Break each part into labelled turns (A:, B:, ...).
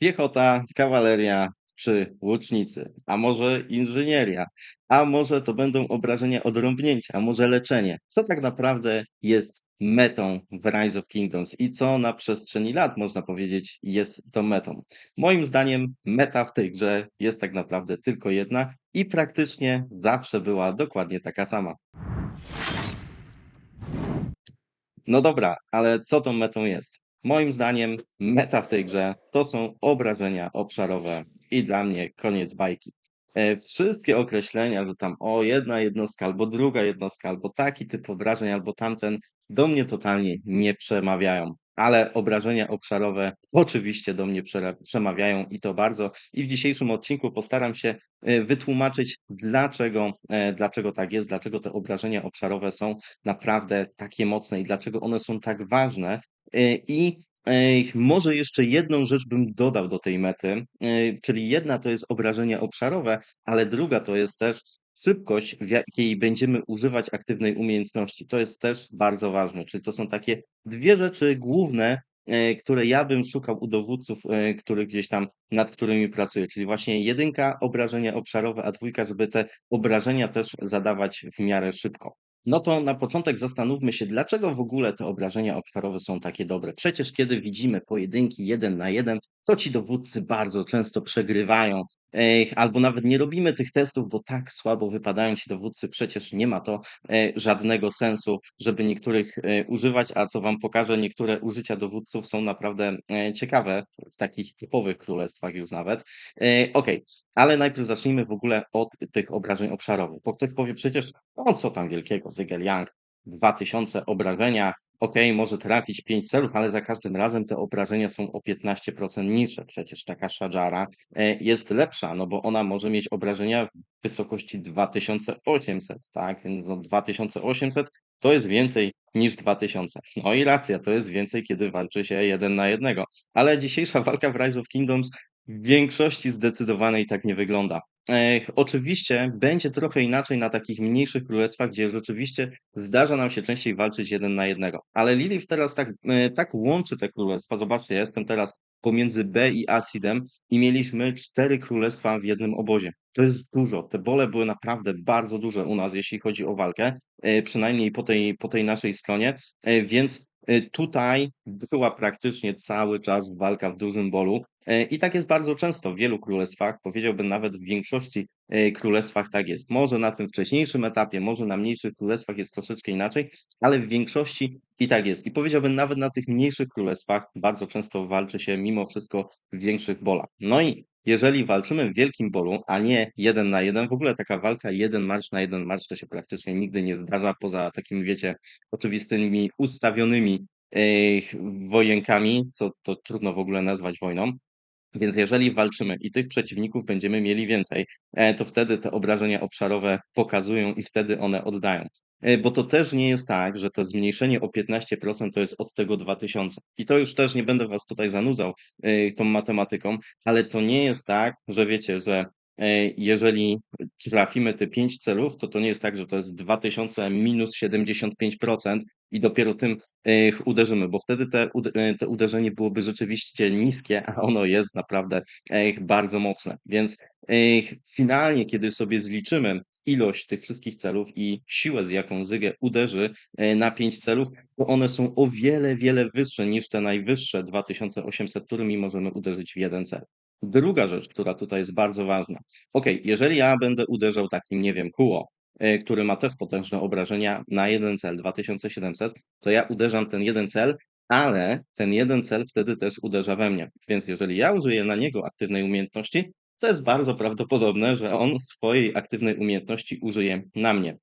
A: Piechota, kawaleria czy łucznicy, a może inżynieria, a może to będą obrażenia odrąbnięcia, a może leczenie. Co tak naprawdę jest metą w Rise of Kingdoms i co na przestrzeni lat, można powiedzieć, jest to metą? Moim zdaniem meta w tej grze jest tak naprawdę tylko jedna i praktycznie zawsze była dokładnie taka sama. No dobra, ale co tą metą jest? Moim zdaniem meta w tej grze to są obrażenia obszarowe i dla mnie koniec bajki. E, wszystkie określenia, że tam o jedna jednostka, albo druga jednostka, albo taki typ obrażeń, albo tamten, do mnie totalnie nie przemawiają. Ale obrażenia obszarowe oczywiście do mnie przemawiają i to bardzo. I w dzisiejszym odcinku postaram się e, wytłumaczyć, dlaczego, e, dlaczego tak jest, dlaczego te obrażenia obszarowe są naprawdę takie mocne i dlaczego one są tak ważne. E, I e, może jeszcze jedną rzecz bym dodał do tej mety, e, czyli jedna to jest obrażenia obszarowe, ale druga to jest też szybkość, w jakiej będziemy używać aktywnej umiejętności. To jest też bardzo ważne. Czyli to są takie dwie rzeczy główne, które ja bym szukał u dowódców, których gdzieś tam, nad którymi pracuję. Czyli właśnie jedynka, obrażenia obszarowe, a dwójka, żeby te obrażenia też zadawać w miarę szybko. No to na początek zastanówmy się, dlaczego w ogóle te obrażenia obszarowe są takie dobre. Przecież kiedy widzimy pojedynki jeden na jeden, to ci dowódcy bardzo często przegrywają. Albo nawet nie robimy tych testów, bo tak słabo wypadają ci dowódcy, przecież nie ma to e, żadnego sensu, żeby niektórych e, używać, a co wam pokażę, niektóre użycia dowódców są naprawdę e, ciekawe, w takich typowych królestwach już nawet. Okej, ale najpierw zacznijmy w ogóle od tych obrażeń obszarowych, bo ktoś powie przecież, o co tam wielkiego, Zygel Young, 2000 obrażenia, okej, może trafić 5 celów, ale za każdym razem te obrażenia są o 15% niższe. Przecież taka Shadżara e, jest lepsza, no bo ona może mieć obrażenia w wysokości 2800, tak? Więc no 2800 to jest więcej niż 2000. No i racja, to jest więcej, kiedy walczy się jeden na jednego. Ale dzisiejsza walka w Rise of Kingdoms w większości zdecydowanej tak nie wygląda. Oczywiście będzie trochę inaczej na takich mniejszych królestwach, gdzie rzeczywiście zdarza nam się częściej walczyć jeden na jednego. Ale Lilith teraz tak, e, tak łączy te królestwa. Zobaczcie, ja jestem teraz pomiędzy B i Asidem i mieliśmy cztery królestwa w jednym obozie. To jest dużo. Te bole były naprawdę bardzo duże u nas, jeśli chodzi o walkę, e, przynajmniej po tej, po tej naszej stronie, e, więc tutaj była praktycznie cały czas walka w dużym bolu. E, I tak jest bardzo często w wielu królestwach, powiedziałbym nawet w większości e, królestwach tak jest. Może na tym wcześniejszym etapie, może na mniejszych królestwach jest troszeczkę inaczej, ale w większości i tak jest. I powiedziałbym nawet na tych mniejszych królestwach bardzo często walczy się mimo wszystko w większych bolach. No i jeżeli walczymy w wielkim bolu, a nie jeden na jeden, w ogóle taka walka jeden marsz na jeden marsz to się praktycznie nigdy nie zdarza, poza takimi, wiecie, oczywistymi ustawionymi wojenkami, co to trudno w ogóle nazwać wojną. Więc jeżeli walczymy i tych przeciwników będziemy mieli więcej, e, to wtedy te obrażenia obszarowe pokazują i wtedy one oddają. E, Bo to też nie jest tak, że to zmniejszenie o 15% to jest od tego 2000. I to już też nie będę was tutaj zanudzał e, tą matematyką, ale to nie jest tak, że wiecie, że e, jeżeli trafimy te 5 celów, to to nie jest tak, że to jest 2000 minus 75% i dopiero tym uderzymy, bo wtedy te, te uderzenie byłoby rzeczywiście niskie, a ono jest naprawdę bardzo mocne. Więc finalnie, kiedy sobie zliczymy ilość tych wszystkich celów i siłę, z jaką Zygę uderzy e, na 5 celów, to one są o wiele, wiele wyższe niż te najwyższe 2800, którymi możemy uderzyć w jeden cel. Druga rzecz, która tutaj jest bardzo ważna. Ok, jeżeli ja będę uderzał takim, nie wiem, kóło, e, który ma też potężne obrażenia na jeden cel, 2700, to ja uderzam ten jeden cel, ale ten jeden cel wtedy też uderza we mnie. Więc jeżeli ja użyję na niego aktywnej umiejętności, to jest bardzo prawdopodobne, że on swojej aktywnej umiejętności użyje na mnie.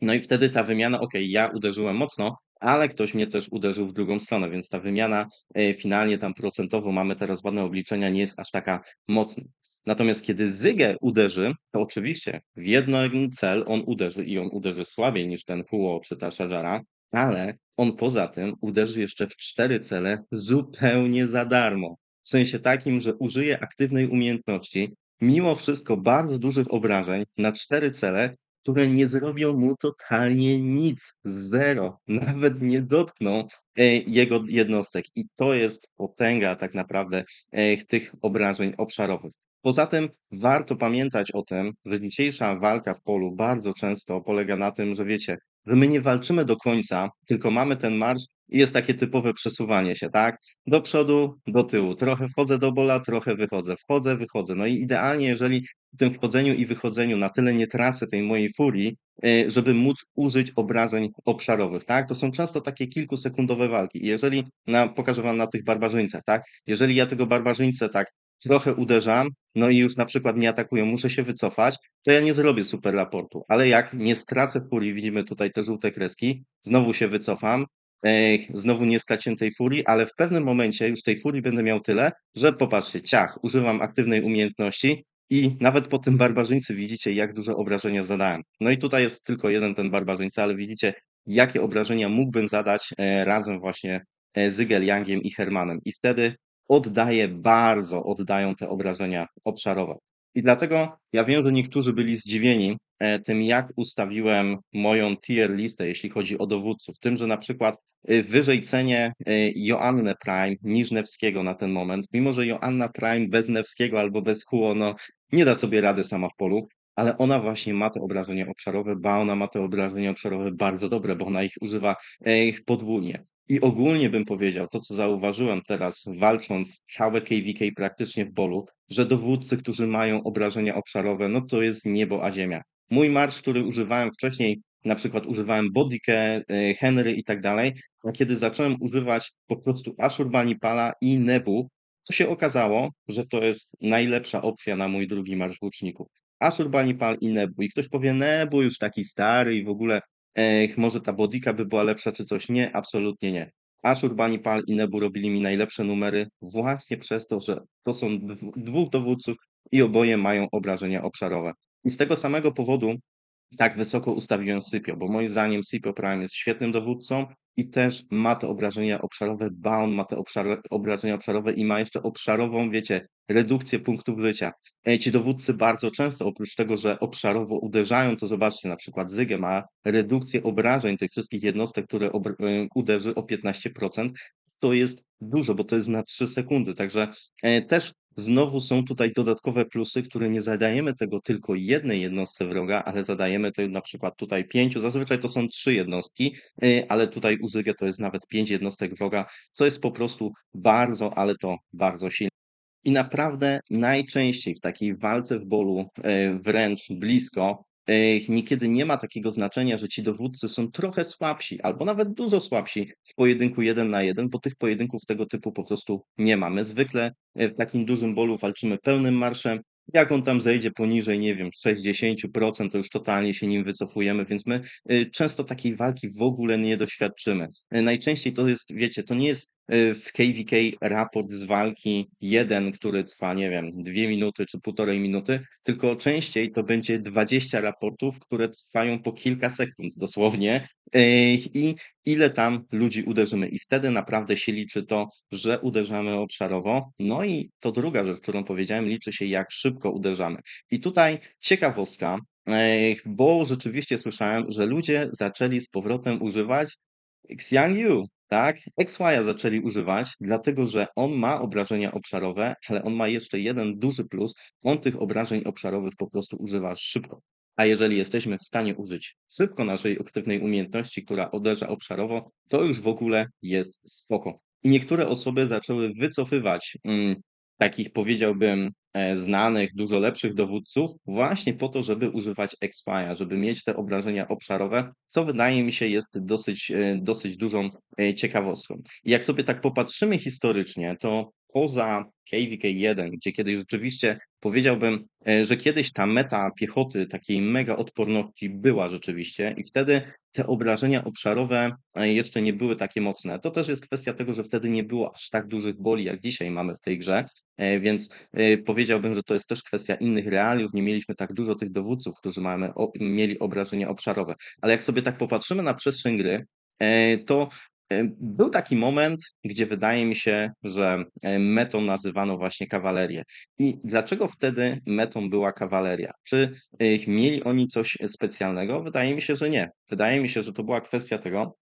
A: No i wtedy ta wymiana, ok, ja uderzyłem mocno, ale ktoś mnie też uderzył w drugą stronę, więc ta wymiana e, finalnie tam procentowo mamy teraz ładne obliczenia, nie jest aż taka mocna. Natomiast kiedy Zygę uderzy, to oczywiście w jeden cel on uderzy i on uderzy słabiej niż ten Huo czy ta Shajara, ale on poza tym uderzy jeszcze w cztery cele zupełnie za darmo. W sensie takim, że użyje aktywnej umiejętności, mimo wszystko bardzo dużych obrażeń na cztery cele które nie zrobią mu totalnie nic, zero, nawet nie dotkną, e, jego jednostek. I to jest potęga tak naprawdę, e, tych obrażeń obszarowych. Poza tym warto pamiętać o tym, że dzisiejsza walka w polu bardzo często polega na tym, że wiecie, że my nie walczymy do końca, tylko mamy ten marsz jest takie typowe przesuwanie się, tak? Do przodu, do tyłu. Trochę wchodzę do bola, trochę wychodzę. Wchodzę, wychodzę. No i idealnie, jeżeli w tym wchodzeniu i wychodzeniu na tyle nie tracę tej mojej furii, y, żeby móc użyć obrażeń obszarowych, tak? To są często takie kilkusekundowe walki. I jeżeli, na, pokażę wam na tych barbarzyńcach, tak? Jeżeli ja tego barbarzyńcę tak trochę uderzam, no i już na przykład mnie atakują, muszę się wycofać, to ja nie zrobię super raportu. Ale jak nie stracę furii, widzimy tutaj te żółte kreski, znowu się wycofam, znowu nie tej furii, ale w pewnym momencie już tej furii będę miał tyle, że popatrzcie, ciach, używam aktywnej umiejętności i nawet po tym barbarzyńcy widzicie, jak duże obrażenia zadałem. No i tutaj jest tylko jeden ten barbarzyńca, ale widzicie, jakie obrażenia mógłbym zadać e, razem właśnie e, z Yangiem i Hermanem. I wtedy oddaje bardzo, oddają te obrażenia obszarowe. I dlatego ja wiem, że niektórzy byli zdziwieni e, tym, jak ustawiłem moją tier listę, jeśli chodzi o dowódców. Tym, że na przykład e, wyżej cenię e, Joannę Prime niż Newskiego na ten moment, mimo że Joanna Prime bez Newskiego albo bez Huo, no nie da sobie rady sama w polu, ale ona właśnie ma te obrażenia obszarowe, ba ona ma te obrażenia obszarowe bardzo dobre, bo ona ich używa ich podwójnie. I ogólnie bym powiedział, to co zauważyłem teraz, walcząc całe KVK praktycznie w bolu, że dowódcy, którzy mają obrażenia obszarowe, no to jest niebo a ziemia. Mój marsz, który używałem wcześniej, na przykład używałem Bodikę, y, Henry i tak dalej, a kiedy zacząłem używać po prostu Ashurbanipala i Nebu, to się okazało, że to jest najlepsza opcja na mój drugi marsz łuczników. Ashurbanipal i Nebu. I ktoś powie, Nebu już taki stary i w ogóle Ech, może ta Bodika by była lepsza czy coś? Nie, absolutnie nie. Ashurbanipal i Nebu robili mi najlepsze numery właśnie przez to, że to są dwóch dowódców i oboje mają obrażenia obszarowe. I z tego samego powodu tak wysoko ustawiłem Sypio, bo moim zdaniem Sypio Prime jest świetnym dowódcą i też ma te obrażenia obszarowe, Bound ma te obszar, obrażenia obszarowe i ma jeszcze obszarową, wiecie, redukcję punktów życia. Ci dowódcy bardzo często, oprócz tego, że obszarowo uderzają, to zobaczcie, na przykład Zygę ma redukcję obrażeń tych wszystkich jednostek, które e, uderzy o 15%, to jest dużo, bo to jest na 3 sekundy, także e, też Znowu są tutaj dodatkowe plusy, które nie zadajemy tego tylko jednej jednostce wroga, ale zadajemy to na przykład tutaj pięciu. Zazwyczaj to są trzy jednostki, y, ale tutaj u to jest nawet pięć jednostek wroga, co jest po prostu bardzo, ale to bardzo silne. I naprawdę najczęściej w takiej walce w bolu, y, wręcz blisko, niekiedy nie ma takiego znaczenia, że ci dowódcy są trochę słabsi, albo nawet dużo słabsi w pojedynku jeden na jeden, bo tych pojedynków tego typu po prostu nie ma. My zwykle e, w takim dużym bolu walczymy pełnym marszem. Jak on tam zejdzie poniżej, nie wiem, 60%, to już totalnie się nim wycofujemy, więc my e, często takiej walki w ogóle nie doświadczymy. E, najczęściej to jest, wiecie, to nie jest w KVK raport z walki jeden, który trwa, nie wiem, dwie minuty czy półtorej minuty, tylko częściej to będzie 20 raportów, które trwają po kilka sekund dosłownie i ile tam ludzi uderzymy. I wtedy naprawdę się liczy to, że uderzamy obszarowo. No i to druga rzecz, którą powiedziałem, liczy się jak szybko uderzamy. I tutaj ciekawostka, bo rzeczywiście słyszałem, że ludzie zaczęli z powrotem używać Xiangyu, tak? XY'a zaczęli używać, dlatego że on ma obrażenia obszarowe, ale on ma jeszcze jeden duży plus. On tych obrażeń obszarowych po prostu używa szybko. A jeżeli jesteśmy w stanie użyć szybko naszej aktywnej umiejętności, która uderza obszarowo, to już w ogóle jest spoko. I niektóre osoby zaczęły wycofywać mm, takich powiedziałbym e, znanych, dużo lepszych dowódców właśnie po to, żeby używać Expire, żeby mieć te obrażenia obszarowe, co wydaje mi się jest dosyć, e, dosyć dużą e, ciekawostką. I jak sobie tak popatrzymy historycznie, to poza KVK 1, gdzie kiedyś rzeczywiście powiedziałbym, że kiedyś ta meta piechoty takiej mega odporności była rzeczywiście i wtedy te obrażenia obszarowe jeszcze nie były takie mocne. To też jest kwestia tego, że wtedy nie było aż tak dużych boli, jak dzisiaj mamy w tej grze, E, więc e, powiedziałbym, że to jest też kwestia innych realiów. Nie mieliśmy tak dużo tych dowódców, którzy mamy, mieli obrażenia obszarowe. Ale jak sobie tak popatrzymy na przestrzeń gry, e, to E, był taki moment, gdzie wydaje mi się, że, e, metą nazywano właśnie kawalerię. I dlaczego wtedy metą była kawaleria? Czy, e, mieli oni coś specjalnego? Wydaje mi się, że nie. Wydaje mi się, że to była kwestia tego,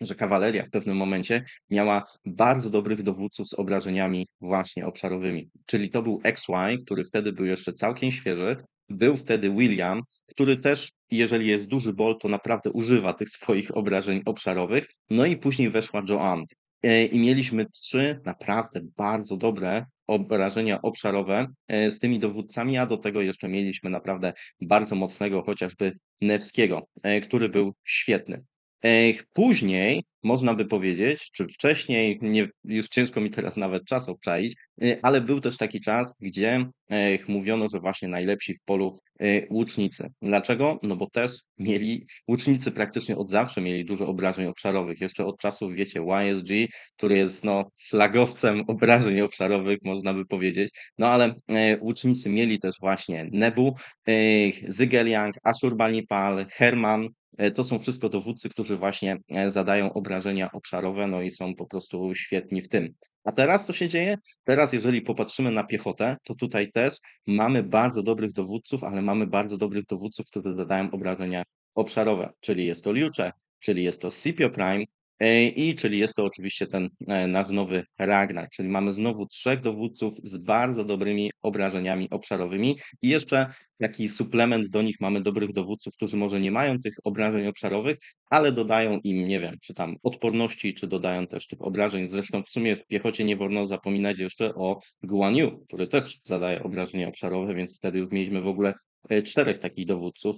A: że kawaleria w pewnym momencie miała bardzo dobrych dowódców z obrażeniami właśnie obszarowymi. Czyli to był XY, który wtedy był jeszcze całkiem świeży. Był wtedy William, który też, jeżeli jest duży bol, to naprawdę używa tych swoich obrażeń obszarowych. No i później weszła Joanne. E, I mieliśmy trzy naprawdę bardzo dobre obrażenia obszarowe e, z tymi dowódcami, a do tego jeszcze mieliśmy naprawdę bardzo mocnego chociażby Newskiego, e, który był świetny. Później można by powiedzieć, czy wcześniej, nie, już ciężko mi teraz nawet czas obczaić, y, ale był też taki czas, gdzie mówiono, że właśnie najlepsi w polu y, łucznicy. Dlaczego? No bo też mieli, łucznicy praktycznie od zawsze mieli dużo obrażeń obszarowych. Jeszcze od czasów, wiecie, YSG, który jest no, flagowcem obrażeń obszarowych, można by powiedzieć. No ale e, łucznicy mieli też właśnie Nebu, Zygeliang, Ashurbanipal, Herman, to są wszystko dowódcy, którzy właśnie e, zadają obrażenia obszarowe, no i są po prostu świetni w tym. A teraz co się dzieje? Teraz, jeżeli popatrzymy na piechotę, to tutaj też mamy bardzo dobrych dowódców, ale mamy bardzo dobrych dowódców, którzy zadają obrażenia obszarowe, czyli jest to Liucze, czyli jest to Scipio Prime, E, I czyli jest to oczywiście ten e, nasz nowy Ragnar, czyli mamy znowu trzech dowódców z bardzo dobrymi obrażeniami obszarowymi i jeszcze taki suplement do nich mamy dobrych dowódców, którzy może nie mają tych obrażeń obszarowych, ale dodają im, nie wiem, czy tam odporności, czy dodają też tych obrażeń. Zresztą w sumie w piechocie nie wolno zapominać jeszcze o Guan Yu, który też zadaje obrażenia obszarowe, więc wtedy już mieliśmy w ogóle e, czterech takich dowódców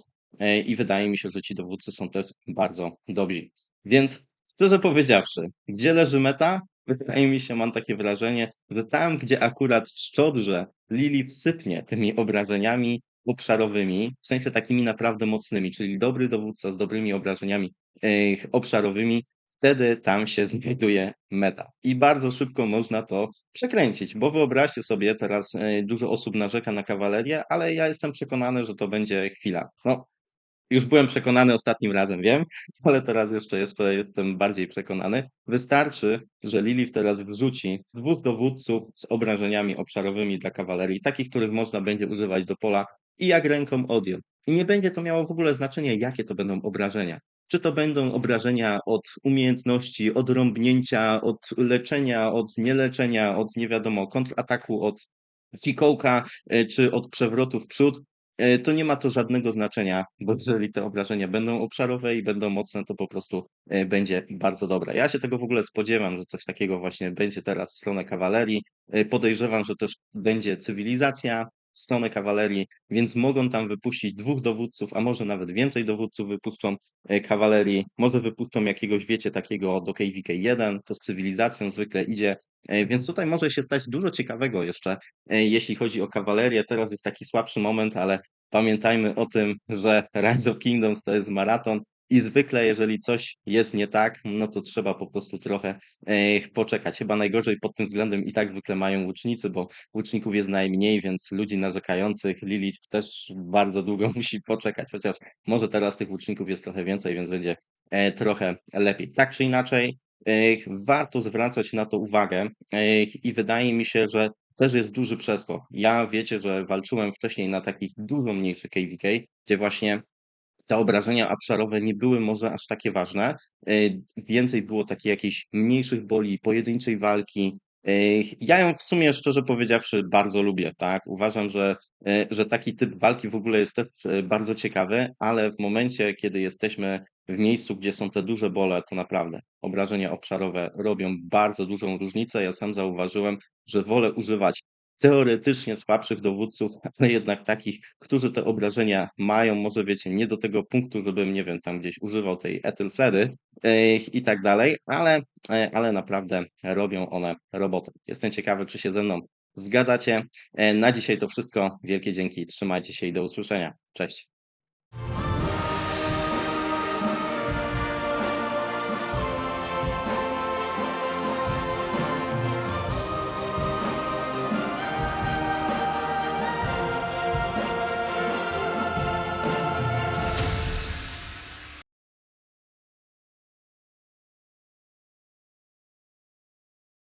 A: i wydaje mi się, że ci dowódcy są też bardzo dobrzy. Więc Szczerze powiedziawszy, gdzie leży meta? Wydaje mi się, mam takie wrażenie, że tam, gdzie akurat w szczodrze Lili wsypnie tymi obrażeniami obszarowymi, w sensie takimi naprawdę mocnymi, czyli dobry dowódca z dobrymi obrażeniami obszarowymi, wtedy tam się znajduje meta. I bardzo szybko można to przekręcić, bo wyobraźcie sobie, teraz e, dużo osób narzeka na kawalerię, ale ja jestem przekonany, że to będzie chwila. No, już byłem przekonany ostatnim razem, wiem, ale teraz jeszcze, jeszcze jestem bardziej przekonany. Wystarczy, że Lilith teraz wrzuci dwóch dowódców z obrażeniami obszarowymi dla kawalerii, takich, których można będzie używać do pola i jak ręką odjął. I nie będzie to miało w ogóle znaczenia, jakie to będą obrażenia. Czy to będą obrażenia od umiejętności, od rąbnięcia, od leczenia, od nieleczenia, od nie wiadomo, kontrataku, od fikołka, e, czy od przewrotu w przód, to nie ma to żadnego znaczenia, bo jeżeli te obrażenia będą obszarowe i będą mocne, to po prostu e, będzie bardzo dobre. Ja się tego w ogóle spodziewam, że coś takiego właśnie będzie teraz w stronę kawalerii. E, podejrzewam, że też będzie cywilizacja stronę kawalerii, więc mogą tam wypuścić dwóch dowódców, a może nawet więcej dowódców wypuszczą kawalerii. Może wypuszczą jakiegoś, wiecie, takiego do KVK-1, to z cywilizacją zwykle idzie więc tutaj może się stać dużo ciekawego jeszcze, jeśli chodzi o kawalerię. Teraz jest taki słabszy moment, ale pamiętajmy o tym, że Rise of Kingdoms to jest maraton i zwykle, jeżeli coś jest nie tak, no to trzeba po prostu trochę poczekać. Chyba najgorzej pod tym względem i tak zwykle mają łucznicy, bo łuczników jest najmniej, więc ludzi narzekających, Lilith też bardzo długo musi poczekać, chociaż może teraz tych łuczników jest trochę więcej, więc będzie e, trochę lepiej. Tak czy inaczej, warto zwracać na to uwagę i wydaje mi się, że też jest duży przeskok. Ja wiecie, że walczyłem wcześniej na takich dużo mniejszych KVK, gdzie właśnie te obrażenia obszarowe nie były może aż takie ważne. Więcej było takich jakichś mniejszych boli, pojedynczej walki. Ja ją w sumie, szczerze powiedziawszy, bardzo lubię, tak? Uważam, że, e, że taki typ walki w ogóle jest też e, bardzo ciekawy, ale w momencie, kiedy jesteśmy w miejscu, gdzie są te duże bole, to naprawdę obrażenia obszarowe robią bardzo dużą różnicę. Ja sam zauważyłem, że wolę używać teoretycznie słabszych dowódców, ale jednak takich, którzy te obrażenia mają, może wiecie, nie do tego punktu, żebym, nie wiem, tam gdzieś używał tej etylfledy i tak dalej, ale, yy, ale naprawdę robią one robotę. Jestem ciekawy, czy się ze mną zgadzacie. Yy, na dzisiaj to wszystko. Wielkie dzięki, trzymajcie się i do usłyszenia. Cześć.